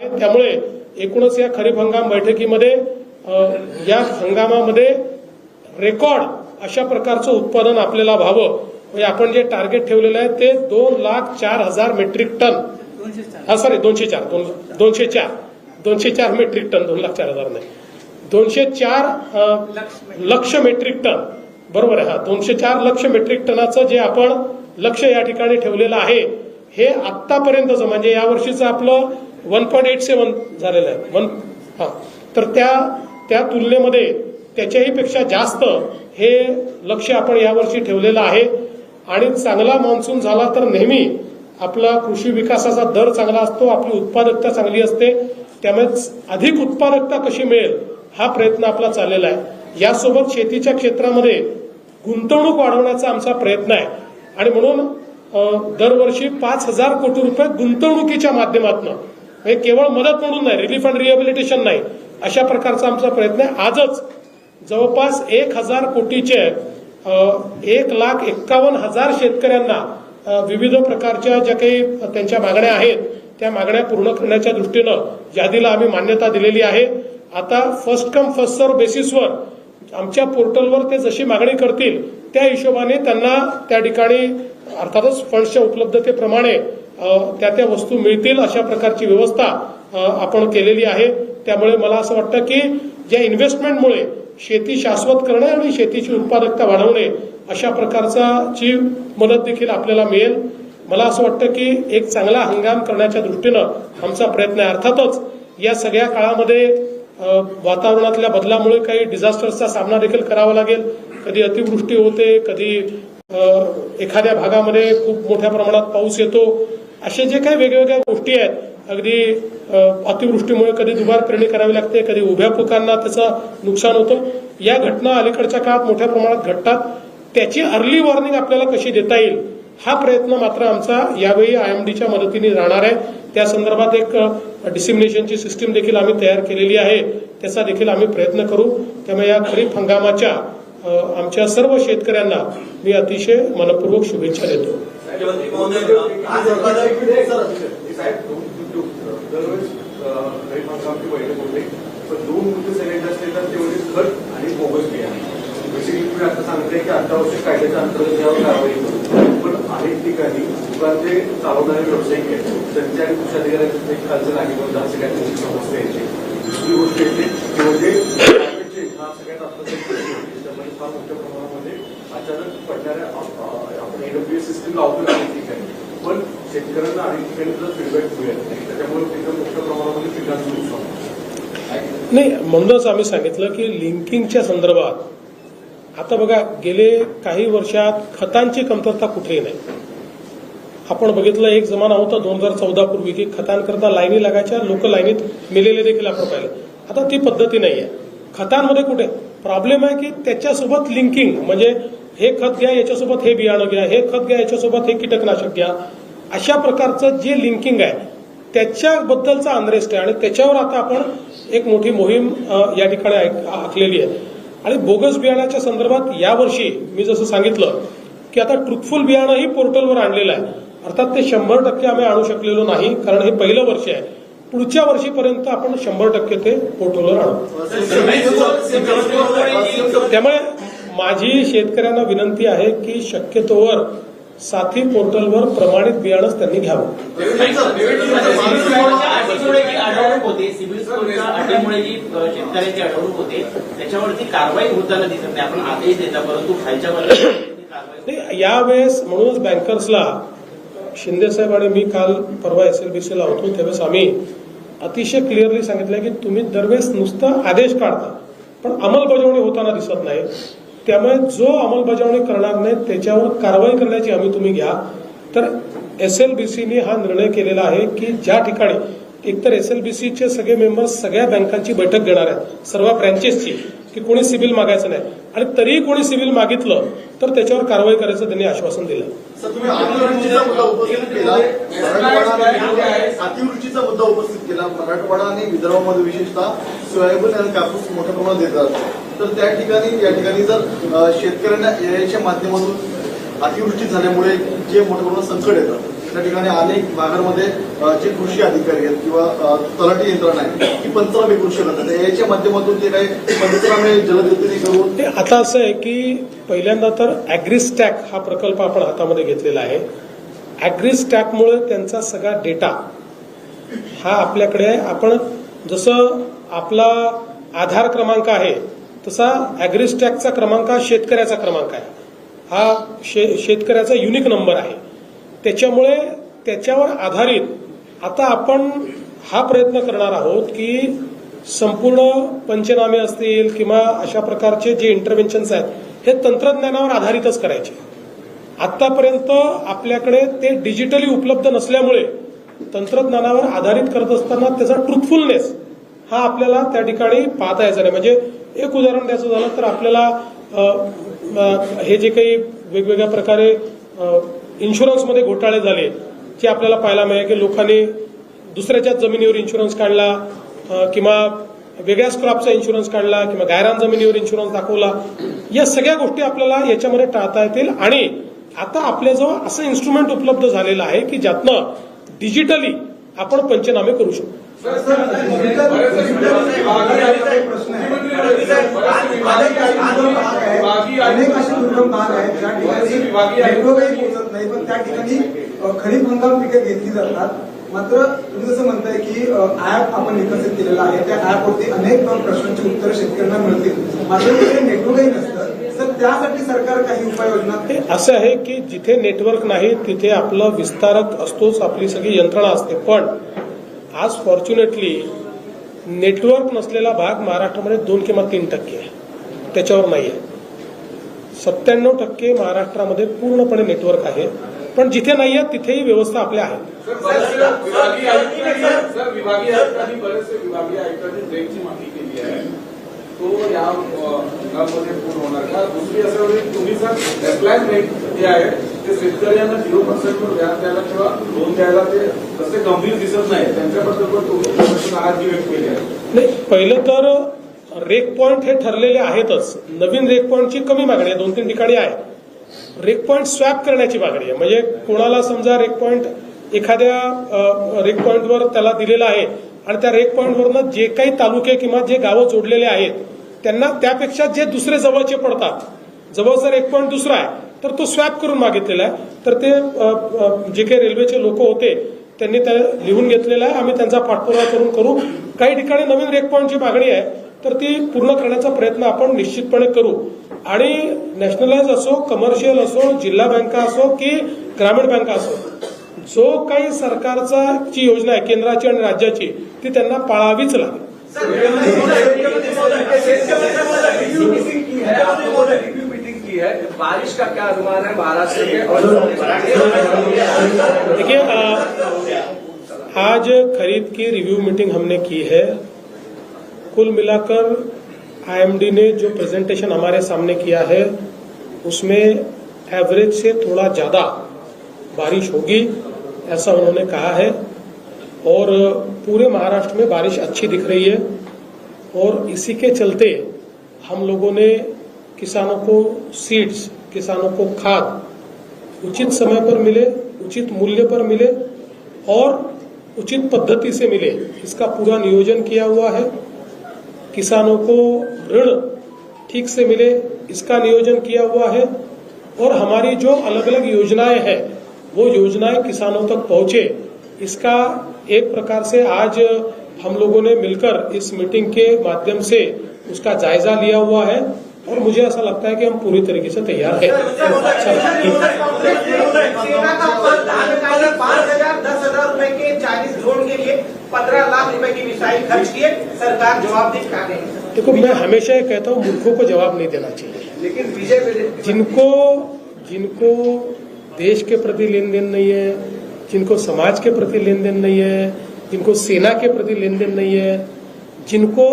त्यामुळे एकूणच या खरीप हंगाम बैठकीमध्ये या हंगामामध्ये रेकॉर्ड अशा प्रकारचं उत्पादन आपल्याला व्हावं. म्हणजे आपण जे टार्गेट ठेवलेलं आहे ते दोन लाख चार हजार मेट्रिक टन. हा सॉरी दोनशे चार. दोन दोनशे चार. दोनशे चार मेट्रिक टन दोन लाख चार हजार नाही. दोनशे चार लक्ष मेट्रिक. टन. बरोबर आहे हा. दोनशे चार लक्ष मेट्रिक टनाचं जे आपण लक्ष या ठिकाणी ठेवलेलं आहे हे आतापर्यंतचं म्हणजे या वर्षीचं आपलं वन पॉईंट एट सेवन झालेलं आहे. वन हा. तर त्या त्या तुलनेमध्ये त्याच्याही पेक्षा जास्त हे लक्ष आपण यावर्षी ठेवलेलं आहे. आणि चांगला मान्सून झाला तर नेहमी आपला कृषी विकासाचा दर चांगला असतो आपली उत्पादकता चांगली असते. त्यामुळे अधिक उत्पादकता कशी मिळेल हा प्रयत्न आपला चाललेला आहे. यासोबत शेतीच्या क्षेत्रामध्ये गुंतवणूक वाढवण्याचा आमचा प्रयत्न आहे. आणि म्हणून दरवर्षी पाच हजार कोटी रुपये गुंतवणुकीच्या माध्यमातून हे केवळ मदत म्हणून नाही रिलीफ अँड रिहॅबिलिटेशन नाही. अशा प्रकारचा आमचा प्रयत्न आहे. आजच जवळपास एक हजार कोटीचे एक लाख एक्कावन्न हजार शेतकऱ्यांना विविध प्रकारच्या ज्या काही त्यांच्या मागण्या आहेत त्या मागण्या पूर्ण करण्याच्या दृष्टीनं यादीला आम्ही मान्यता दिलेली आहे. आता फर्स्ट कम फर्स्ट सर्व बेसिसवर आमच्या पोर्टलवर ते जशी मागणी करतील त्या हिशोबाने त्यांना त्या ठिकाणी अर्थातच फंड्सच्या उपलब्धतेप्रमाणे त्या त्या वस्तू मिळतील अशा प्रकारची व्यवस्था आपण केलेली आहे. त्यामुळे मला असं वाटतं की ज्या इन्व्हेस्टमेंटमुळे शेती शाश्वत करणे आणि शेतीची उत्पादकता वाढवणे अशा प्रकारचा ची मदत देखील आपल्याला मिळेल. मला असं वाटतं की एक चांगला हंगाम करण्याच्या दृष्टीनं आमचा प्रयत्न आहे. अर्थातच या सगळ्या काळामध्ये वातावरणातल्या बदलामुळे काही डिझास्टर्सचा सामना देखील करावा लागेल. कधी अतिवृष्टी होते कधी एखाद्या भागामध्ये खूप मोठ्या प्रमाणात पाऊस येतो. असे जे काही वेगवेगळ्या गोष्टी आहेत अगदी अतिवृष्टीमुळे कधी दुबार पेरणी करावी लागते कधी उभ्या पिकांना त्याचं नुकसान होतं. या घटना अलीकडच्या काळात मोठ्या प्रमाणात घडतात. त्याची अर्ली वॉर्निंग आपल्याला कशी देता येईल हा प्रयत्न मात्र आमचा यावेळी आयएमडीच्या मदतीने राहणार आहे. त्या संदर्भात एक डिसिमिनेशनची सिस्टीम देखील आम्ही तयार केलेली आहे. त्याचा देखील आम्ही प्रयत्न करू. त्यामुळे या खरीप हंगामाच्या आमच्या सर्व शेतकऱ्यांना मी अतिशय मनपूर्वक शुभेच्छा देतो. मुख्यमंत्री महोदय आज दोन मुद्दे सगळ्यात जास्त येतात ते म्हणजे खत आणि बोगस बियाणे बेसिकली तुम्ही आता सांगताय की अत्यावश्यक कायद्याच्या अंतर्गत यावर कारवाई करू पण अनेक ठिकाणी दुकानचे चालवणारे व्यावसायिक आहेत. त्यांच्या आणि कृषी अधिकाऱ्यांचे एक खालचं नाही पण असं त्यांची समस्या येते. दुसरी गोष्ट येते की म्हणजे हा सगळ्यात आपला त्याच्यामध्ये फार मोठ्या प्रमाणामध्ये अचानक पडणाऱ्या आपण एडब्ल्यू सिस्टीम लावतो ठीक आहे. पण शेतकऱ्यांना अनेक ठिकाणी त्याचा फीडबॅक मिळत नाही. त्याच्यामुळे तिथं मोठ्या प्रमाणामध्ये पिकांचं नुकसान नाही म्हणूनच आम्ही सांगितलं की लिंकिंगच्या संदर्भात आता बघा गेले काही वर्षात खतांची कमतरता कुठेही नाही. आपण बघितलं एक जमाना होता दोन हजार चौदा पूर्वी की खतांकरता लाईनी लागायच्या लोक लाईनीत मेलेले देखील आपण पाहिलं. आता ती पद्धती नाही आहे खतांमध्ये कुठे? प्रॉब्लेम आहे की त्याच्यासोबत लिंकिंग म्हणजे हे खत घ्या याच्यासोबत हे बियाणं घ्या हे खत घ्या याच्यासोबत हे कीटकनाशक घ्या. अशा प्रकारचं जे लिंकिंग आहे त्याच्याबद्दलचा अनरेस्ट आहे. आणि त्याच्यावर आता आपण एक मोठी मोहीम या ठिकाणी ऐक- आखलेली आहे. आणि बोगस बियाण्याच्या संदर्भात यावर्षी मी जसं सांगितलं की आता ट्रुथफुल बियाणंही पोर्टलवर आणलेलं आहे. अर्थात ते शंभर टक्के आम्ही आणू शकलेलो नाही कारण हे पहिलं वर्ष आहे. पुढच्या वर्षीपर्यंत आपण शंभर टक्के ते पोटवलं राहू त्यामुळे माझी शेतकऱ्यांना विनंती आहे की शक्यतोवर साथी पोर्टलवर प्रमाणित बियाणंच त्यांनी घ्यावं. यावेळेस म्हणूनच बँकर्सला शिंदेसाहेब आणि मी काल परवा एस एल बी सी होतो त्यावेळेस आम्ही अतिशय क्लिअरली सांगितलं की तुम्ही दरवेळेस नुसतं आदेश काढता पण अंमलबजावणी होताना दिसत नाही. त्यामुळे जो अंमलबजावणी करणार नाही त्याच्यावर कारवाई करण्याची हमी तुम्ही घ्या. तर एस एल बी सीने हा निर्णय केलेला आहे की ज्या ठिकाणी एकतर एस एल बी सीचे सगळे मेंबर्स सगळ्या बँकांची बैठक घेणार आहेत सर्व ब्रँचेसची की कोणी सिबिल मागायचं नाही आणि तरीही कोणी सिव्हिल मागितलं तर त्याच्यावर कारवाई करायचं त्यांनी आश्वासन दिलं. तुम्ही अतिवृष्टीचा मुद्दा उपस्थित केला. मराठवाडा आणि विदर्भामध्ये विशेषतः सोयाबीन आणि कापूस मोठ्या प्रमाणात येतात तर त्या ठिकाणी या ठिकाणी जर शेतकऱ्यांना याच्या माध्यमातून अतिवृष्टी झाल्यामुळे जे मोठ्या प्रमाणात संकट येतात त्या ठिकाणी अनेक भागांमध्ये जे कृषी अधिकारी आहेत किंवा तलाटी तलाठी यंत्रणा आहे ती पंचनामे करू शकत नाही. याच्या माध्यमातून ते काही पंचनामे जलदगतीने करून ते आता असं आहे की पहिल्यांदा तर ॲग्रीस्टॅक हा प्रकल्प आपण हातामध्ये घेतलेला आहे. ॲग्रीस्टॅकमुळे त्यांचा सगळा डेटा हा आपल्याकडे आहे. आपण जसं आपला आधार क्रमांक आहे तसा ॲग्रिस्टॅकचा क्रमांक हा शेतकऱ्याचा क्रमांक आहे. हा शे शेतकऱ्याचा युनिक नंबर आहे. त्याच्यामुळे त्याच्यावर आधारित आता आपण हा प्रयत्न करणार आहोत की संपूर्ण पंचनामे असतील किंवा अशा प्रकारचे जे इंटरव्हेन्शन्स आहेत हे तंत्रज्ञानावर आधारितच करायचे. आतापर्यंत आपल्याकडे ते डिजिटली उपलब्ध नसल्यामुळे तंत्रज्ञानावर आधारित करत असताना त्याचा ट्रुथफुलनेस हा आपल्याला त्या ठिकाणी पाहता यायचा नाही. म्हणजे एक उदाहरण द्यायचं झालं तर आपल्याला हे जे काही वेगवेगळ्या प्रकारे इन्शुरन्समध्ये घोटाळे झाले जे आपल्याला पाहायला मिळेल की लोकांनी दुसऱ्याच्याच जमिनीवर इन्शुरन्स काढला किंवा वेगळ्याच क्रॉपचा इन्शुरन्स काढला किंवा गायरान जमिनीवर इन्शुरन्स दाखवला. या सगळ्या गोष्टी आपल्याला याच्यामध्ये टाळता येतील. आणि आता आपल्याजवळ असं इन्स्ट्रुमेंट उपलब्ध झालेलं आहे की ज्यातनं डिजिटली आपण पंचनामे करू शकतो. नाही पण त्या ठिकाणी खरीप हंगाम पिके घेतली जातात. मात्र तुम्ही जसं म्हणताय की ऍप आपण विकसित केलेलं आहे. त्या ऍपवरती अनेक प्रश्नांची उत्तरं शेतकऱ्यांना मिळतील. मात्र तिथे नेटवर्कही नसतं. तर त्यासाठी सरकार काही उपाययोजना असं आहे की जिथे नेटवर्क नाही तिथे आपलं विस्तारक असतोच आपली सगळी यंत्रणा असते. पण आज फॉर्च्युनेटली नेटवर्क नसलेला भाग महाराष्ट्रामध्ये दोन किंवा तीन टक्के आहे. त्याच्यावर नाही आहे सत्त्याण्णव टक्के महाराष्ट्रामध्ये पूर्णपणे नेटवर्क आहे. पण जिथे नाही आहे तिथेही व्यवस्था आपल्या आहेत. तो या पूर्ण होणार. का? दुसरी असं म्हणजे तुम्ही हेल्पलाईन ब्रेक जे आहे ते शेतकऱ्यांना झिरो पर्सेंटवर व्याज द्यायला किंवा लोन द्यायला ते तसे गंभीर दिसत नाही त्यांच्याबद्दल पण तुम्ही थोडीशी नाराजगी व्यक्त केली आहे नाही पहिलं तर रेक पॉईंट हे ठरलेले आहेतच. नवीन रेक पॉईंटची कमी मागणी आहे. दोन तीन ठिकाणी आहे. रेक पॉईंट स्वॅप करण्याची मागणी आहे. म्हणजे कोणाला समजा रेक पॉईंट एखाद्या रेक पॉईंटवर त्याला दिलेला आहे आणि त्या रेक पॉईंटवरनं जे काही तालुके किंवा जे गावं जोडलेले आहेत त्यांना त्यापेक्षा जे दुसरे जवळचे पडतात जवळचा रेक पॉईंट दुसरा आहे तर तो स्वॅप करून मागितलेला आहे. तर ते जे काही रेल्वेचे लोक होते त्यांनी त्या लिहून घेतलेला आहे. आम्ही त्यांचा पाठपुरावा करून करू. काही ठिकाणी नवीन रेक पॉईंटची मागणी आहे. तर ती पूर्ण करण्याचा प्रयत्न आपण निश्चितपणे करू. आणि नॅशनलाइज असो कमर्शियल असो जिल्हा बँका असो की ग्रामीण बँका असो जो काही सरकारचा जी योजना आहे केंद्राची आणि राज्याची ती त्यांना पाळावीच लागेल. बारिश का क्या अनुमान है महाराष्ट्र देखिए आज खरीद की रिव्यू मीटिंग हमने की है। कुल मिलाकर आईएमडी ने जो प्रेजेंटेशन हमारे सामने किया है, उसमें एवरेज से थोड़ा ज़्यादा बारिश होगी, ऐसा उन्होंने कहा है। और पूरे महाराष्ट्र में बारिश अच्छी दिख रही है। और इसी के चलते हम लोगों ने किसानों को सीड्स किसानों को खाद उचित समय पर मिले, उचित मूल्य पर मिले और उचित पद्धति से मिले, इसका पूरा नियोजन किया हुआ है। किसानों को ऋण ठीक से मिले, इसका नियोजन किया हुआ है। और हमारी जो अलग अलग योजनाएँ हैं, वो योजनाएँ किसानों तक पहुँचे। इसका एक प्रकार से आज हम लोगों ने मिलकर इस मीटिंग के माध्यम से उसका जायजा लिया हुआ है। और मुझे ऐसा लगता है कि हम पूरी तरीके से तैयार हैं। के चालीस ड्रोन के लिए पंद्रह लाख रुपए की मिसाइल खर्च किए सरकार जवाब दे क्या देखो मैं हमेशा ये कहता हूँ मूर्खों को जवाब नहीं देना चाहिए। लेकिन जिनको जिनको देश के प्रति लेन देन नहीं है जिनको समाज के प्रति लेन देन नहीं है जिनको सेना के प्रति लेन देन नहीं है जिनको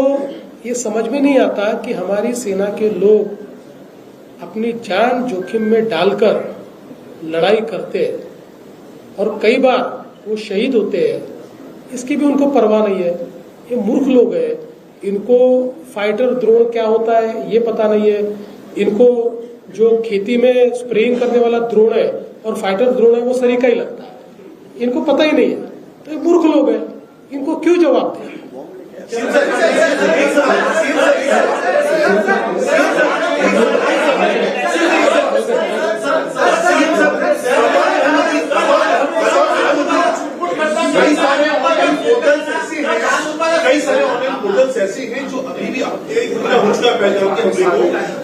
ये समझ में नहीं आता कि हमारी सेना के लोग अपनी जान जोखिम में डालकर लड़ाई करते हैं। और कई बार वो शहीद होते हैं। इसकी भी उनको परवाह नहीं है। ये मूर्ख लोग हैं। इनको फाइटर ड्रोन क्या होता है, ये पता नहीं है। इनको जो खेती में स्प्रेइंग करने वाला ड्रोन है और फाइटर ड्रोन है, वो सरीका ही लगता है। इनको पता ही नहीं है। तो ये मूर्ख लोग हैं। इनको क्यों जवाब दें कई सारे ऑनलाइन पोर्टल्स ऐसे हैं कई सारे ऑनलाइन पोर्टल्स ऐसे हैं जो अभी भी आपके हो चुका है पहले कि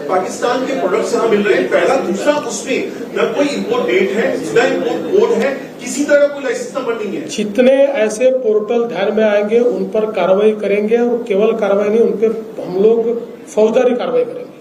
पाकिस्तान के प्रोडक्ट्स यहाँ मिल रहे हैं। पहला, दूसरा, उसमें न कोई इम्पोर्ट डेट है न इम्पोर्ट कोड है, किसी तरह कोई लाइसेंस नंबर नहीं है। जितने ऐसे पोर्टल ध्यान में आएँगे, उन पर कार्रवाई करेंगे और केवल कार्रवाई नहीं, उन पर हम लोग फौजदारी कार्रवाई करेंगे।